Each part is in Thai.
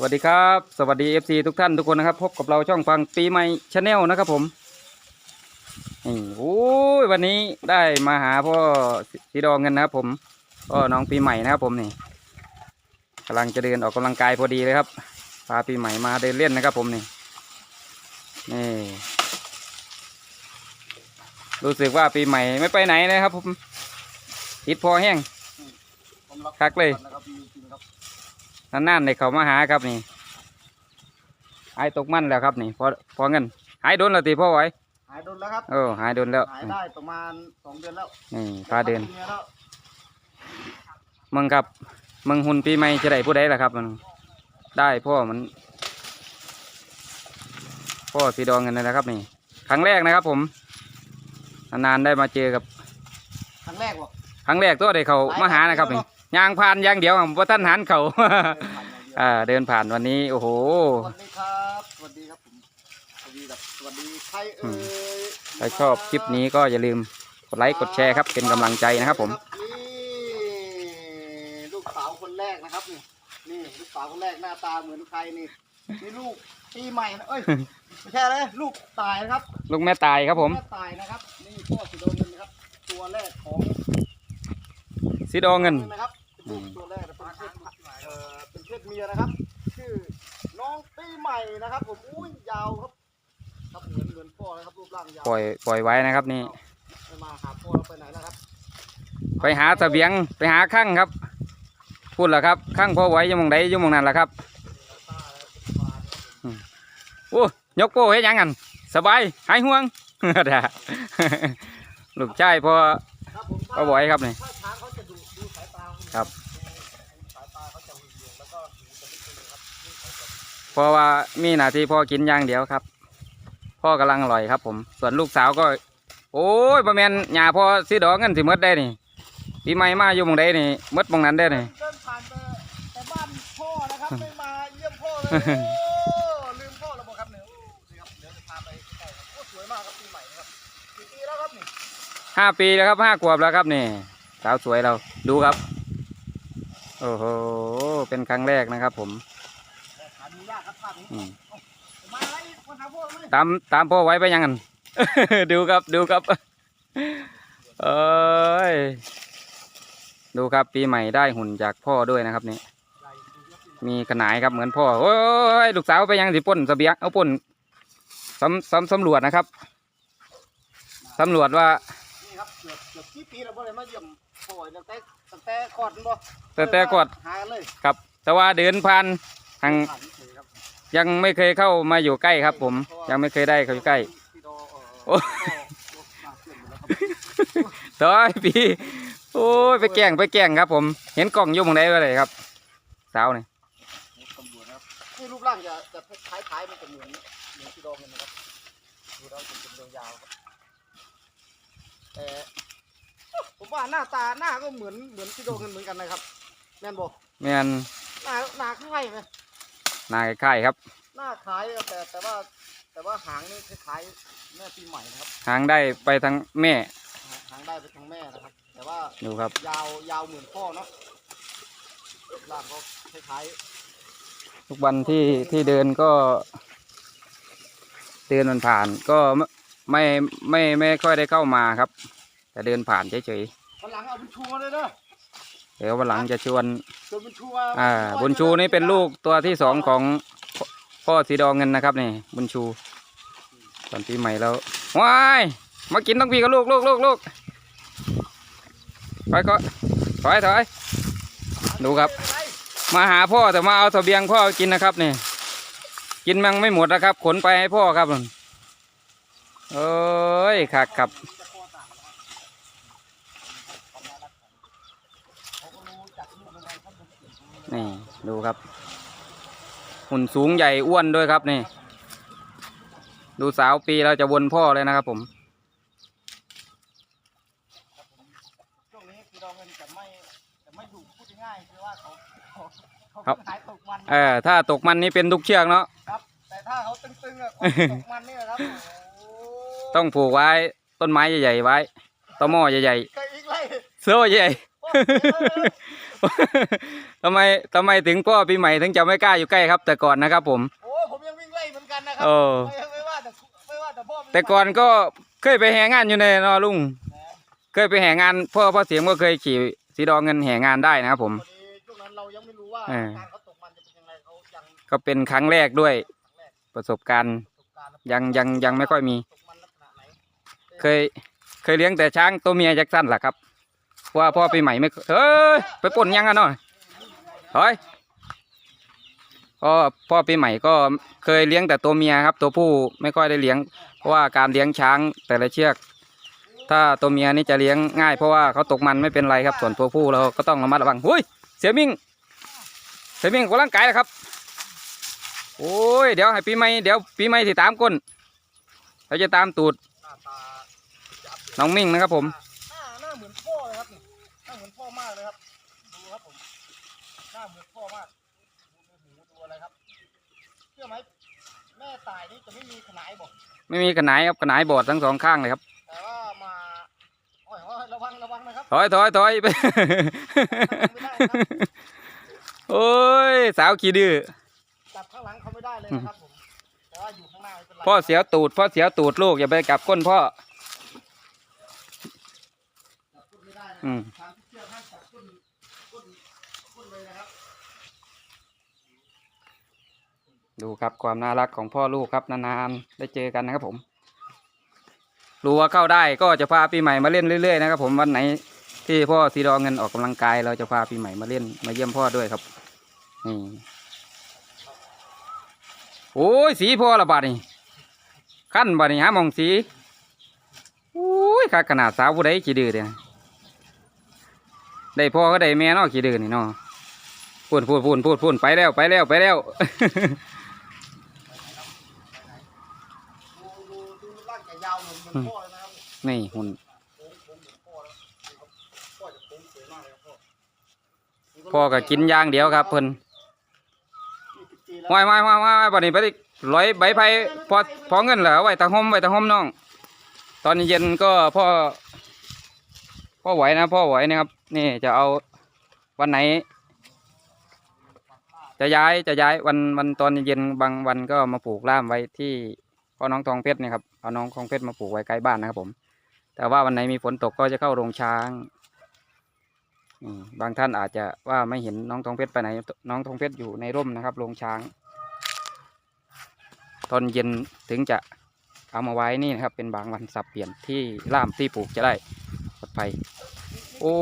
สวัสดีครับ สวัสดี FC ทุกท่านทุกคนนะครับ พบกับเราช่องฟังปีใหม่ชาแนลนะครับผมนี่โอ้ยวันนี้ได้มาหาพ่อสีดองเงินนะครับผมพ่อน้องปีใหม่นะครับผมนี่กำลังจะเดินออกกำลังกายพอดีเลยครับพาปีใหม่มาเดินเล่นนะครับผมนี่นี่รู้สึกว่าปีใหม่ไม่ไปไหนนะครับผมติดพอแห้งผมรักคักเลย นะครับจริงๆครับนานๆในเขามาหาครับนี่หายตกมันแล้วครับนี่พอพอเงินหายโดนแล้วตีพ่อไหวหายโดนแล้วครับเออหายโดนแล้วหายได้ประมาณสองเดือนแล้วนี่พาเดินมียแล้วมึงครับมึงหุ่นปีใหม่จะได้ผู้ใดล่ะครับมันได้พ่อมันพ่อสีดองเงินนะครับนี่ครั้งแรกนะครับ ผมนานๆได้มาเจอกับ ครั้งแรกวะครั้งแรกตัวได้เขามาหานะครับนี่ ยางผ่านอยางเดียวว่าท่านหันเขาอ่าเดินผ่านวันนี้ โอ้โห สวัสดีครับ สวัสดีครับผมสวัสดีครับสวัสดีใครเอ่ยถ้าชอบคลิปนี้ก็อย่าลืมกดไลค์กดแชร์ครับ เป็นกำลังใจนะครับผม นี่ลูกสาวคนแรกนะครับนี่นี่ลูกสาวคนแรกหน้าตาเหมือนใครนี่นี่ลูกปีใหม่นะเอ้ยไม่ใช่เลยลูกตายนะครับลูกแม่ตายครับผม แม่ตายนะครับ นี่พ่อสิโดนเงินนะครับ ตัวแรกของสีดองเงินนะครับเป็น ลูกตัวแรกนะเป็นเพศเอ่อเป็นเพศเมียนะครับ ชื่อน้องปีใหม่นะครับ ผมอุ้ยยาวครับ ครับเหมือนเหมือนพ่อนะครับรูปร่างยาวปล่อยปล่อยไว้นะครับนี่ ไม่มาหาพ่อแล้วไปไหนแล้วครับไปหาเสบียงไปหาข้างครับพูดแล้วครับข้างพอไหว้อยังมองใดอยังมองนั้นแหละครับอืมโอ้ยกโป้ให้ยังกันสบายหายห่วง เด้อลูกชายพอครับผมพอไหว้ครับนี่ถ้าช้างเขา ครับสายตาเขาจะเหวี่ยงๆแล้วก็หูจะไม่ตึงครับนี่เขาจะเพราะว่ามีหน้าที่พ่อกินอย่างเดียวครับ พ่อกำลังอร่อยครับ ผม ส่วนลูกสาวก็ โอ้ยประแมนหญ้าพ่อสีดอกเงินสิหมดได้นี่ปีใหม่มาอยู่หมองใดนี่หมดหมองนั้นได้นี่เดินผ่านไปแต่บ้านพ่อนะครับไม่มาเยี่ยมพ่อเลยโอ้ลืมพ่อแล้วบอกครับเนี่ยโอ้นี่ครับเดี๋ยวจะพาไปใกล้ๆครับโอ้สวยมากครับปีใหม่นะครับกี่ปีแล้วครับนี่ห้าปีแล้วครับห้าขวบแล้วครับนี่สาวสวยเราดูครับ โอ้โห เป็นครั้งแรกนะครับผมตามตามพ่อไว้ไปยังกัน ดูครับดูครับ เอ้ย ดูครับปีใหม่ได้หุ่นจากพ่อด้วยนะครับนี่ มีขนายครับเหมือนพ่อ โอ้ยลูกสาวไปยังสิป่นสเบียงเอาป่นสำสำสำรวจนะครับสำรวจว่า ครับเกือบเกือบกี่ปีแล้วบ่ได้มาเยี่ยมพ่อตั้งแต่ตั้งแต่ก่อนบ่แต่แต่กดหากันเลยครับ แต่ว่าเดินผ่านทางผ่านเฉยครับยังไม่เคยเข้ามาอยู่ใกล้ครับ ผม ยังไม่เคยได้เข้าอยู่ใกล้ พี่ดอเอ่อโอ้พ่อมาเพื่อนหมดแล้วครับต่อยพี่โอ้ยไปแกล้งไปแกล้งครับ ผม เห็นกล่องอยู่หมองใดไปเลยครับ สาวนี่ตำรวจนะครับนี่รูปร่างจะจะคล้ายๆมันจะเหมือนเหมือนพี่ดอกันนะครับดูแล้วจะเป็นยาวๆครับ แต่ผมว่าหน้าตาหน้าก็เหมือนเหมือนพี่โดกันเหมือนกันนะครับ แม่นบอกแม่นหน้าหน้าคล้ายไหมหนาคล้ายๆครับ หน้าคล้ายแต่แต่ว่าแต่ว่าหางนี่คล้ายๆแม่ปีใหม่นะครับ หางได้ไปทางแม่ หางได้ไปทางแม่นะครับ แต่ว่าดูครับ ยาวยาวเหมือนพ่อเนาะรูปร่างก็คล้ายทุกวันที่ที่เดินก็ เดินมันผ่านก็ ไม่ไม่ไม่ไม่ค่อยได้เข้ามาครับ แต่เดินผ่านเฉยๆวันหลังเอาบุญชูมาเลยเด้อๆเดี๋ยววันหลังจะชวน ชวนบุญชูมาอ่า บุญชูนี่เป็นลูกตัวที่สองของพ่อพ่อสีดองเงินนะครับนี่ บุญชู ตอนปีใหม่แล้วว้ายมากินต้องพี่กับลูกลูกลูกลูกไปก็ถอยถอยดูครับ มาหาพ่อแต่มาเอาเสบียงพ่อกินนะครับนี่ กินมังไม่หมดนะครับ ขนไปให้พ่อครับนั่น เอ้ยคักครับจะคอต่างนะครับเขาก็รู้จักลูกอะไรครับนี่ดูครับ หุ่นสูงใหญ่อ้วนด้วยครับนี่ ดูสาวปีเราจะวนพ่อเลยนะครับผมช่วงนี้คือเราเงินจะไม่จะไม่ดุพูดง่ายๆคือว่าเขาเขาเขาครับขายตกมันเออถ้าตกมันนี่เป็นทุกเชือกเนาะครับแต่ถ้าเขาตึงๆอะตกมันเนี่ยครับโอ้โห ต้องผูกไว้ต้นไม้ใหญ่ๆไว้ต้นหม้อใหญ่เคยอีกเลยๆเสื้อใหญ่โอ้โหทำไมทำไมถึงพ่อปีใหม่ถึงจะไม่กล้าอยู่ใกล้ครับ แต่ก่อนนะครับผม โอ้ผมยังวิ่งไล่เหมือนกันนะครัเออไม่ไม่ว่าแต่ไม่ว่าแต่พ่อไม่แต่ก่อนก็เคยไปแห่งานอยู่ในนอลุงเคยไปแห่งานพ่อพ่อเสียงก็เคยขี่สีดองเงินแห่งานได้นะครับผม พอดีช่วงนั้นเรายังไม่รู้ว่าเออ การเขาตกมันจะเป็นยังไงเขายังก็เป็นครั้งแรกด้วยครั้งแรกประสบการณ์ ประสบการณ์ยังยังยังไม่ค่อยมี ตกมันลักษณะไหน เคยเคยเลี้ยงแต่ช้างตัวเมียจ็คสันแหละครับเพราะว่าพ่อปีใหม่ไม่เฮ้ยไปป่นยังกันเนาะเฮ้ยพ่อพ่อปีใหม่ก็เคยเลี้ยงแต่ตัวเมียครับ ตัวผู้ไม่ค่อยได้เลี้ยง เพราะว่าการเลี้ยงช้างแต่ละเชือก ถ้าตัวเมียนี่จะเลี้ยงง่ายเพราะว่าเขาตกมันไม่เป็นไรครับ ส่วนตัวผู้เราก็ต้องระมัดระวังหุ้ยเสียมิ่งเสียมิ่งกำลังกายแล้วครับ โอ้ยเดี๋ยวให้ปีใหม่เดี๋ยวปีใหม่สิตามก้นเราจะตามตูด น้าตาจะอัปเดตน้องมิ่งนะครับผมหน้าหน้าเหมือนพ่อเลยครับนี่หน้าเหมือนพ่อมากเลยครับดูครับผมหน้าเหมือนพ่อมากดูดูหูดูอะไรครับเชื่อไหมแม่ตายนี่จะไม่มีขนายบอกไม่มีกระไหนครับกระไหนบอดทั้งสองข้างเลยครับแต่ว่ามาโอ้ยโอ้ยระวังระวังนะครับถอยถอยถอยไปไม่ได้นะครับโอ้ยสาวขี้ดื้อจับข้างหลังเขาไม่ได้เลยนะครับผมแต่ว่าอยู่ข้างหน้าไม่เป็นไรพ่อเสียวตูดพ่อเสียวตูดลูกอย่าไปกลับก้นพ่อ จับก้นไม่ได้นะ อืมทางที่เชือกห้ามจับก้นก้นก้นเลยนะครับ ดูครับความน่ารักของพ่อลูกครับนานๆได้เจอกันนะครับผมรู้ว่าเข้าได้ก็จะพาปีใหม่มาเล่นเรื่อยๆนะครับผมวันไหนที่พ่อสีดองเงินออกกำลังกาย เราจะพาปีใหม่มาเล่นมาเยี่ยมพ่อด้วยครับนี่โอ้ยสีพ่อละบาดนี่ขั้นบาดนี่ฮะมองสีโอ้ยขาขนาดสาวผู้ใดขี้ดื้อเดีย ได้พ่อก็ได้แม่เนาะขี้ดื้อนี่เนาะพูดพูดพูดพูดพูดไปแล้วไปแล้วไปแล้วนี่หุ่นพ่อพ่อก็กินยางเดียวครับเพิ่นยี่สิบปีแล้วว่ายว่ายว่ายว่ายบัดนี้ไปดิร้อยใบไผ่พอพอเงินเหรอไว้ตะห่มไว้ตะห่มน้อง ตอนเย็นก็พ่อ พ่อไหวนะพ่อไหวนะครับ นี่จะเอาวันไหน จะย้ายจะย้ายวันวันตอนเย็นบางวันก็มาปลูกล่ามไว้ที่พ่อน้องทองเพชรนี่ครับเอาน้องทองเพชรมาปลูกไว้ใกล้บ้านนะครับผม แต่ว่าวันไหนมีฝนตกก็จะเข้าโรงช้างบางท่านอาจจะว่าไม่เห็นน้องทองเพชรไปไหน น้องทองเพชรอยู่ในร่มนะครับโรงช้าง ตอนเย็นถึงจะเอามาไว้นี่นะครับ เป็นบางวันสับเปลี่ยนที่ล่ามที่ปลูกจะได้ ปลอดภัยโอ้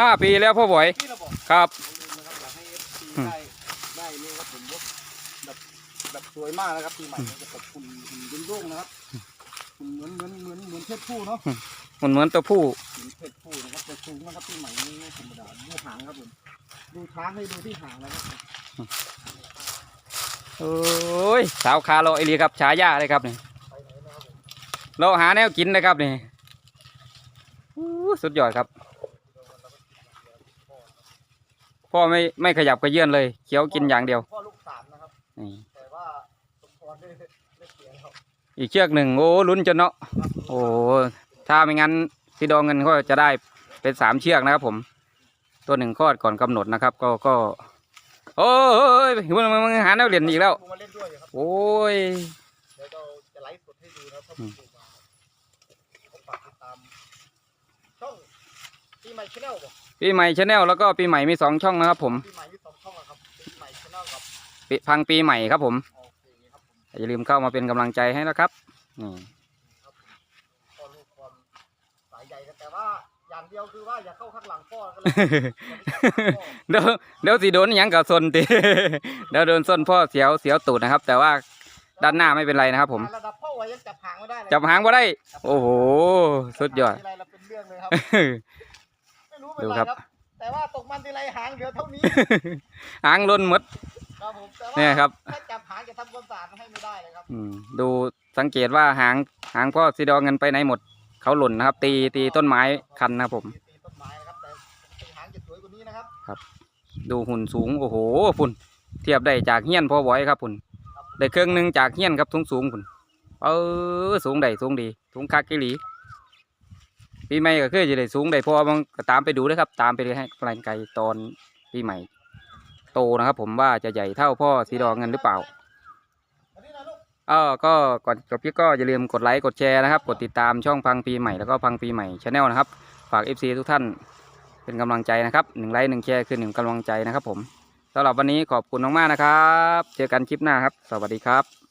ห้าปีแล้วพ่อบ่อยที่เราบอกครับอย่าให้ FC ได้ได้นี่ครับผมว่าแบบแบบสวยมากนะครับปีใหม่เนี่ยจะแบบคุณคุณรุ่งๆนะครับคุณเหมือนเหมือนเหมือนเหมือนเพชรผู้เนาะมันเหมือนตัวผู้เหมือนเพชรผู้นะครับแต่สูงนะครับปีใหม่นี่ไม่ธรรมดาดูหางครับผมดูช้างให้ดูที่หางนะครับโอ้ยสาวคาโลไอรีครับฉายาเลยครับนี่ไปไหนนะครับผมเราหาแนวกินนะครับนี่อู้ สุดยอดครับ พ่อไม่ไม่ขยับกระเยื่อนเลยเคี้ยวกินอย่างเดียวพ่อลูกสามนะครับนี่แต่ว่าสมพรได้ได้เสียแล้วอีกเชือกหนึ่งโอ้ลุ้นจนเนาะโอ้ถ้าไม่งั้นพี่ดองเงินก็จะได้เป็นสามเชือกนะครับ ผม ตัวหนึ่งคลอดก่อนกำหนดนะครับ ก็ก็ โอ้ยมึงมึงมึงหาแนวเหรียญอีกแล้วผมมาเล่นด้วยอยู่ครับโอ้ยเดี๋ยวเราจะไลฟ์สดให้ดูนะครับถ้า อื ผม ม ดูมาผมฝากติดตามช่อง ปีใหม่ชาแนลบอกปีใหม่ชาแนลแล้วก็ปีใหม่มีสองช่องนะครับผมปีใหม่มีสองช่องอะครับปีใหม่ชาแนลกับปีพังปีใหม่ครับผมโอเคครับผมอย่าลืมเข้ามาเป็นกำลังใจให้นะครับนี่ครับผมพ่อลูกความสายใหญ่กันแต่ว่าอย่างเดียวคือว่าอย่าเข้าข้างหลังพ่อก็เลยอย่าไปจับหลังพ่อเดี๋ยวเดี๋ยวสิโดนหยังกับซนตี เดี๋ยวโดนส้นพ่อเสียวเสียวตูดนะครับ แต่ว่าด้านหน้าไม่เป็นไรนะครับ ผม ระดับพ่อไว้ยังจับหางไม่ได้เลยจับหางมาได้ โอ้โหสุดยอดทีไรเราเป็นเรื่องเลยครับ ไม่รู้เป็นดูไรครับครับ แต่ว่าตกมันทีไรหางเหลือเท่านี้ หางล้นหมดครับผมแต่ว่าเนี่ยครับ ถ้าจับหางจะทำความสะอาดให้ไม่ได้เลยครับ อืมดูสังเกตว่าหางหางพ่อสีดองเงินไปไหนหมด เขาหล่นนะครับ ตีตีต้นไม้คันนะครับผม ตีต้นไม้นะครับแต่ตีหางจะสวยกว่านี้นะครับดูหุ่นสูงโอ้โหพุ่น เทียบได้จากเฮี้ยนพ่อไว้ครับพุ่นได้เครื่องหนึ่งจากเฮี้ยนครับสูงสูงพุ่นเออสูงได้สูงดีสูงคักกิลี ปีใหม่ก็คือจะได้สูงได้พอมันก็ตามไปดูเลยครับ ตามไปเลยให้กำลังใจตอนปีใหม่ โตนะครับ ผมว่าจะใหญ่เท่าพ่อสีดองเงินหรือเปล่าอันนี้นะลูกเออก็ก่อนจบคลิปก็อย่าลืมกดไลค์กดแชร์นะครับ กดติดตามช่องพังปีใหม่แล้วก็พังปีใหม่ชาแนลนะครับ ฝาก FC ทุกท่านเป็นกำลังใจนะครับหนึ่งไลค์หนึ่งแชร์คือหนึ่งกำลังใจนะครับ ผมสำหรับวันนี้ขอบคุณมากๆนะครับ เจอกันคลิปหน้าครับ สวัสดีครับ